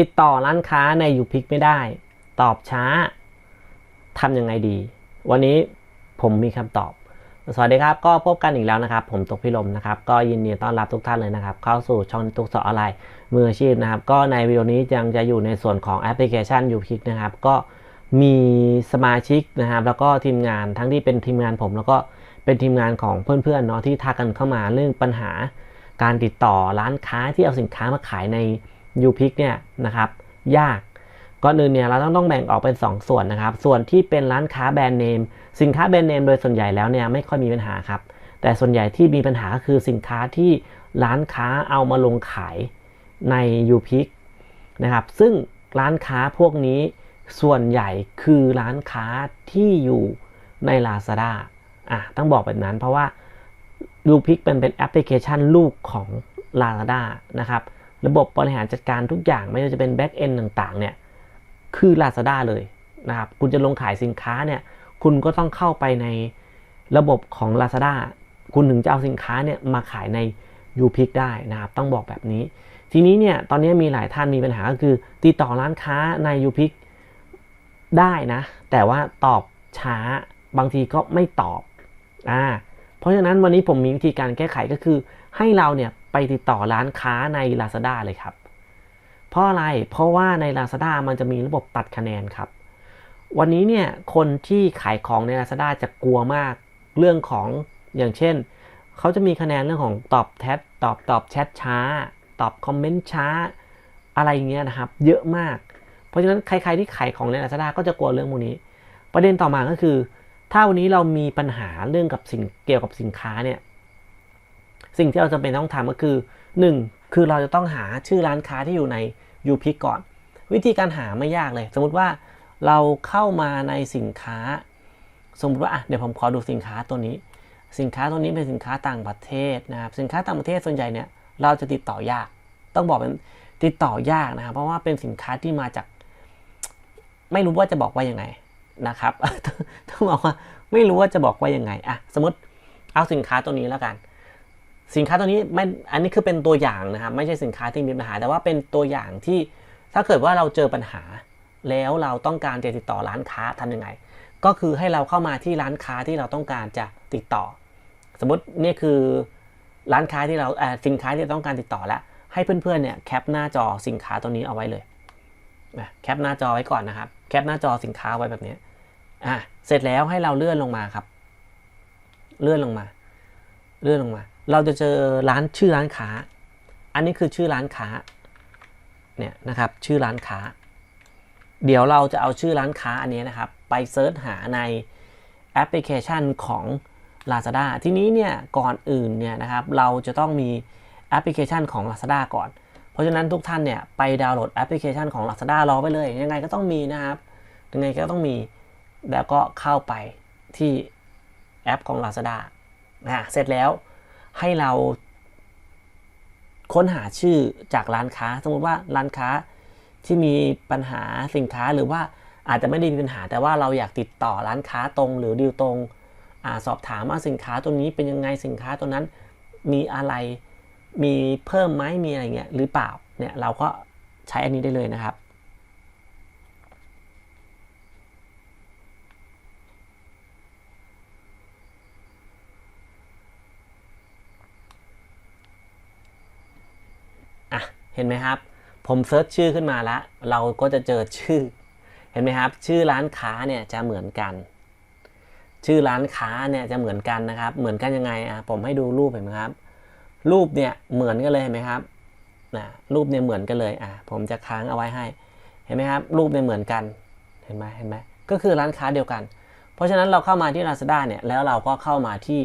ติดต่อร้านค้าในยูพิกไม่ได้ ตอบช้าทำยังไงดี วันนี้ผมมีคำตอบ สวัสดีครับ ก็พบกันอีกแล้วนะครับ ผมตกพิลมนะครับ ก็ยินดีต้อนรับทุกท่านเลยนะครับ เข้าสู่ช่องตุกสอนอะไรมืออาชีพนะครับ ก็ในวิดีโอนี้ยังจะอยู่ในส่วนของแอปพลิเคชันยูพิกนะครับ ก็มีสมาชิกนะครับ แล้วก็ทีมงานทั้งที่เป็นทีมงานผม แล้วก็เป็นทีมงานของเพื่อนๆเนาะที่ทักกันเข้ามาเรื่องปัญหาการติดต่อร้านค้าที่เอาสินค้ามาขายใน u p i c เนี่ยนะครับยากก่อนอื่นเนี่ยเราต้องต้องแบ่งออกเป็น 2 ส่วนนะครับ ส่วนที่เป็นร้านค้าแบรนด์เนมสินค้าแบรนด์เนมโดยส่วนใหญ่แล้วเนี่ยไม่ค่อยมีปัญหาครับ แต่ส่วนใหญ่ที่มีปัญหาก็คือสินค้าที่ร้านค้าเอามาลงขายใน u p i c นะครับ ซึ่งร้านค้าพวกนี้ส่วนใหญ่คือร้านค้าที่อยู่ใน Lazada อะต้องบอกแบบนั้นเพราะว่า u p i c เป็นเป็นแอปพลิเคชันลูกของ Lazada นะครับ ระบบบริหารจัดการทุกอย่างไม่ว่าจะเป็น Back End ต่างๆเนี่ยคือ Lazada เลยนะครับคุณจะลงขายสินค้าเนี่ยคุณก็ต้องเข้าไปในระบบของ Lazada คุณถึงจะเอาสินค้าเนี่ยมาขายใน u p i c ได้นะครับ ต้องบอกแบบนี้ ทีนี้เนี่ยตอนนี้มีหลายท่านมีปัญหาก็คือ ติดต่อร้านค้าใน u p i c ได้นะ แต่ว่าตอบช้าบางทีก็ไม่ตอบอ่าเพราะฉะนั้นวันนี้ผมมีวิธีการแก้ไขก็คือให้เราเนี่ย ไปติดต่อร้านค้าใน Lazada เลยครับ เพราะอะไร เพราะว่าใน Lazada มันจะมีระบบตัดคะแนนครับ วันนี้เนี่ยคนที่ขายของใน Lazada จะกลัวมากเรื่องของอย่างเช่น เขาจะมีคะแนนเรื่องของตอบแทตอบตอบแชทช้า ตอบคอมเมนต์ช้า อะไรเงี้ยนะครับ เยอะมาก เพราะฉะนั้นใครๆที่ขายของใน Lazada ก็จะกลัวเรื่องพวกนี้ ประเด็นต่อมาก็คือ ถ้าวันนี้เรามีปัญหาเรื่องกับสิ่งเกี่ยวกับสินค้าเนี่ย สิ่งที่เราจำเป็นต้องทำก็คือ 1. คือเราจะต้องหาชื่อร้านค้าที่อยู่ใน u p i c ก่อน วิธีการหาไม่ยากเลย สมมติว่าเราเข้ามาในสินค้า สมมติว่าอะเดี๋ยวผมขอดูสินค้าตัวนี้ สินค้าตัวนี้เป็นสินค้าต่างประเทศนะครับสินค้าต่างประเทศส่วนใหญ่เนี่ยเราจะติดต่อยาก ต้องบอกเป็นติดต่อยากนะครับเพราะว่าเป็นสินค้าที่มาจาก ไม่รู้ว่าจะบอกว่ายังไงนะครับต้องบอกว่าไม่รู้ว่าจะบอกว่ายังไงอะสมมติเอาสินค้าตัวนี้แล้วกัน สินค้าตัวนี้ไม่อันนี้คือเป็นตัวอย่างนะครับไม่ใช่สินค้าที่มีปัญหา แต่ว่าเป็นตัวอย่างที่ถ้าเกิดว่าเราเจอปัญหา แล้วเราต้องการจะติดต่อร้านค้าทำยังไง ก็คือให้เราเข้ามาที่ร้านค้าที่เราต้องการจะติดต่อ สมมตินี่คือร้านค้าที่เราสินค้าที่ต้องการติดต่อแล้วให้เพื่อนๆเนี่ยแคปหน้าจอสินค้าตัวนี้เอาไว้เลยแคปหน้าจอไว้ก่อนนะครับ แคปหน้าจอสินค้าไว้แบบนี้อะเสร็จแล้วให้เราเลื่อนลงมาครับ เลื่อนลงมา เลื่อนลงมา เราจะเจอร้านชื่อร้านค้า อันนี้คือชื่อร้านค้า เนี่ยนะครับ ชื่อร้านค้า เดี๋ยวเราจะเอาชื่อร้านค้าอันนี้นะครับ ไปเซิร์ชหาในแอปพลิเคชันของ Lazada ทีนี้เนี่ยก่อนอื่นเนี่ยนะครับเราจะต้องมีแอปพลิเคชันของ Lazada ก่อน เพราะฉะนั้นทุกท่านเนี่ยไปดาวน์โหลดแอปพลิเคชันของ Lazada รอไปเลย ยังไงก็ต้องมีนะครับ ยังไงก็ต้องมี แล้วก็เข้าไปที่แอปของ Lazada นะเสร็จแล้ว ให้เราค้นหาชื่อจากร้านค้า สมมติว่าร้านค้าที่มีปัญหาสินค้าหรือว่าอาจจะไม่ได้มีปัญหา แต่ว่าเราอยากติดต่อร้านค้าตรง หรือดีลตรงอสอบถามว่าสินค้าตัวนี้เป็นยังไงสินค้าตัวนั้นมีอะไรมีเพิ่มไหมมีอะไรเงี้ยหรือเปล่าเนี่ยเราก็ใช้อันนี้ได้เลยนะครับ เห็นไหมครับ ผมเซิร์ชชื่อขึ้นมาแล้ว เราก็จะเจอชื่อ เห็นไหมครับ ชื่อร้านค้าเนี่ยจะเหมือนกัน ชื่อร้านค้าเนี่ยจะเหมือนกันนะครับ เหมือนกันยังไงอะผมให้ดูรูปเห็นไหมครับ รูปเนี่ยเหมือนกันเลยเห็นไหมครับนะรูปเนี่ยเหมือนกันเลยอะผมจะค้างเอาไว้ให้ เห็นไหมครับ รูปเนี่ยเหมือนกัน เห็นไหมเห็นไหมก็คือร้านค้าเดียวกัน เพราะฉะนั้นเราเข้ามาที่ Lazada เนี่ย แล้วเราก็เข้ามาที่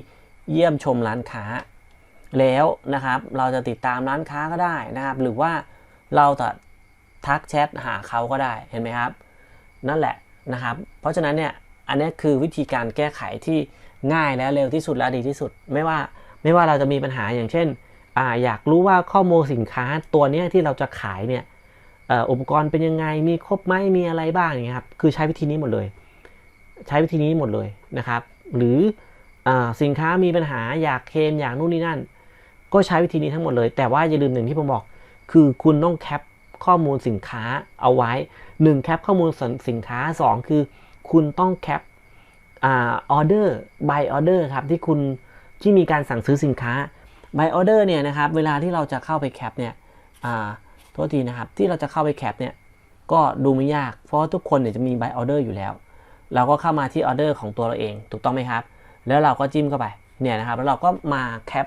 เยี่ยมชมร้านค้า แล้วนะครับเราจะติดตามร้านค้าก็ได้นะครับ หรือว่าเราจะทักแชทหาเขาก็ได้เห็นไหมครับ นั่นแหละนะครับ เพราะฉะนั้นเนี่ยอันนี้คือวิธีการแก้ไขที่ง่ายและเร็วที่สุดและดีที่สุด ไม่ว่าไม่ว่าเราจะมีปัญหาอย่างเช่นออยากรู้ว่าข้อมูลสินค้าตัวนี้ที่เราจะขายเนี่ยอุปกรณ์เป็นยังไงมีครบไหมมีอะไรบ้างอย่างเงี้ยครับคือใช้วิธีนี้หมดเลย ใช้วิธีนี้หมดเลยนะครับ หรืออสินค้ามีปัญหาอยากเคลมอยากนู่นนี่นั่น ก็ใช้วิธีนี้ทั้งหมดเลย แต่ว่าอย่าลืมหนึ่งที่ผมบอก คือคุณต้องแคปข้อมูลสินค้าเอาไว้ 1 แคปข้อมูลสินค้า 2 คือคุณต้องแคปอ่าออเดอร์ by order ครับที่คุณที่มีการสั่งซื้อสินค้า by order เนี่ยนะครับเวลาที่เราจะเข้าไปแคปเนี่ยอ่าโทษทีนะครับที่เราจะเข้าไปแคปเนี่ยก็ดูไม่ยาก เพราะว่าทุกคนเนี่ยจะมี by order อยู่แล้ว เราก็เข้ามาที่ออเดอร์ของตัวเราเองถูกต้องไหมครับ แล้วเราก็จิ้มเข้าไปเนี่ยนะครับแล้วเราก็มาแคป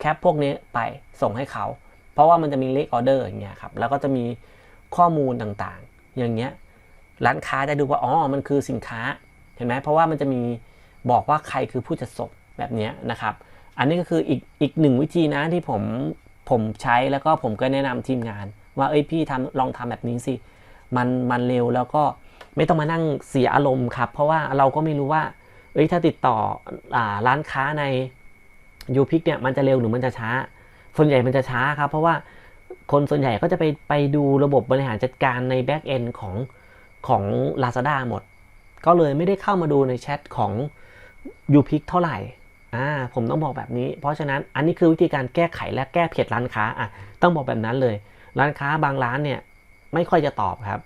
แคปพวกนี้ไปส่งให้เขา เพราะว่ามันจะมีเลขออเดอร์อย่างเงี้ยครับ แล้วก็จะมีข้อมูลต่างๆ อย่างเงี้ย ร้านค้าจะดูว่า อ๋อ มันคือสินค้า เห็นไหม เพราะว่ามันจะมีบอกว่าใครคือผู้จัดส่งแบบเนี้ยนะครับ อันนี้ก็คืออีกอีกหนึ่งวิธีนะที่ผมผมใช้แล้วก็ผมก็แนะนำทีมงาน ว่า เอ้ยพี่ทำลองทำแบบนี้สิ มันมันเร็วแล้วก็ไม่ต้องมานั่งเสียอารมณ์ครับ เพราะว่าเราก็ไม่รู้ว่า เอ้ยถ้าติดต่ออร้านค้าใน ยูพิกเนี่ยมันจะเร็วหรือมันจะช้า ส่วนใหญ่มันจะช้าครับ เพราะว่าคนส่วนใหญ่ก็จะไปไปดูระบบบริหารจัดการในแบ็กเอนของของ Lazada หมด ก็เลยไม่ได้เข้ามาดูในแชทของ u p i c เท่าไหร่อ่าผมต้องบอกแบบนี้ เพราะฉะนั้นอันนี้คือวิธีการแก้ไขและแก้เผ็ดร้านค้าอะต้องบอกแบบนั้นเลย ร้านค้าบางร้านเนี่ยไม่ค่อยจะตอบครับ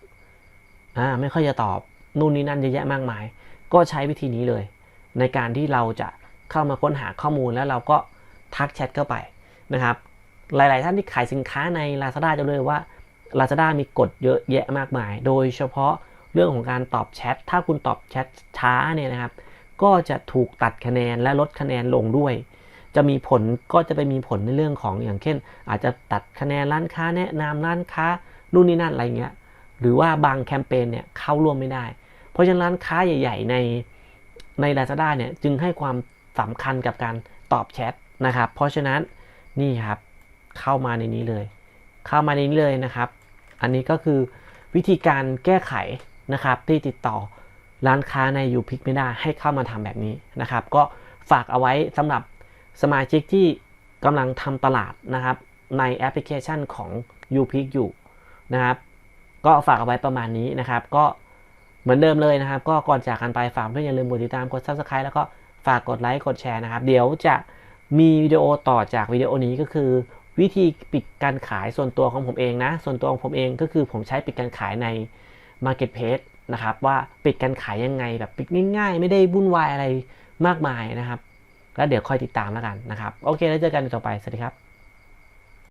อ่าไม่ค่อยจะตอบนู่นนี่นั่นเยอะแยะมากมาย ก็ใช้วิธีนี้เลย ในการที่เราจะ เข้ามาค้นหาข้อมูลแล้วเราก็ทักแชทเข้าไปนะครับ หลาย ๆ ท่านที่ขายสินค้าใน Lazada จะรู้เลยว่า Lazada มีกฎเยอะแยะมากมาย โดยเฉพาะเรื่องของการตอบแชท ถ้าคุณตอบแชทช้าเนี่ยนะครับ ก็จะถูกตัดคะแนนและลดคะแนนลงด้วย จะมีผลก็จะไปมีผลในเรื่องของอย่างเช่น อาจจะตัดคะแนนร้านค้าแนะนำร้านค้านู่นนี่นั่นอะไรเงี้ย หรือว่าบางแคมเปญเนี่ยเข้าร่วมไม่ได้ เพราะฉะนั้นร้านค้าใหญ่ ๆ ในใน Lazada เนี่ยจึงให้ความ สำคัญกับการตอบแชทนะครับ เพราะฉะนั้นนี่ครับเข้ามาในนี้เลย เข้ามาในนี้เลยนะครับ อันนี้ก็คือวิธีการแก้ไขนะครับที่ติดต่อร้านค้าใน u p i c ไม่ได้ให้เข้ามาทำแบบนี้นะครับ ก็ฝากเอาไว้สำหรับสมาชิกที่กำลังทำตลาดนะครับในแอปพลิเคชันของ u p i c อยู่นะครับ ก็ฝากเอาไว้ประมาณนี้นะครับ ก็เหมือนเดิมเลยนะครับ ก็ก่อนจากกันไปฝากเพื่อนอย่าลืมกดติดตามกด subscribe แล้วก็ ฝากกดไลค์กดแชร์นะครับ เดี๋ยวจะมีวิดีโอต่อจากวิดีโอนี้ก็คือ วิธีปิดการขายส่วนตัวของผมเองนะ ส่วนตัวของผมเองก็คือผมใช้ปิดการขายใน Marketplace นะครับว่าปิดการขายยังไงแบบปิดง่าย ๆ ไม่ได้วุ่นวายอะไรมากมายนะครับ แล้วเดี๋ยวคอยติดตามแล้วกันนะครับ โอเค แล้วเจอกันต่อไป สวัสดีครับ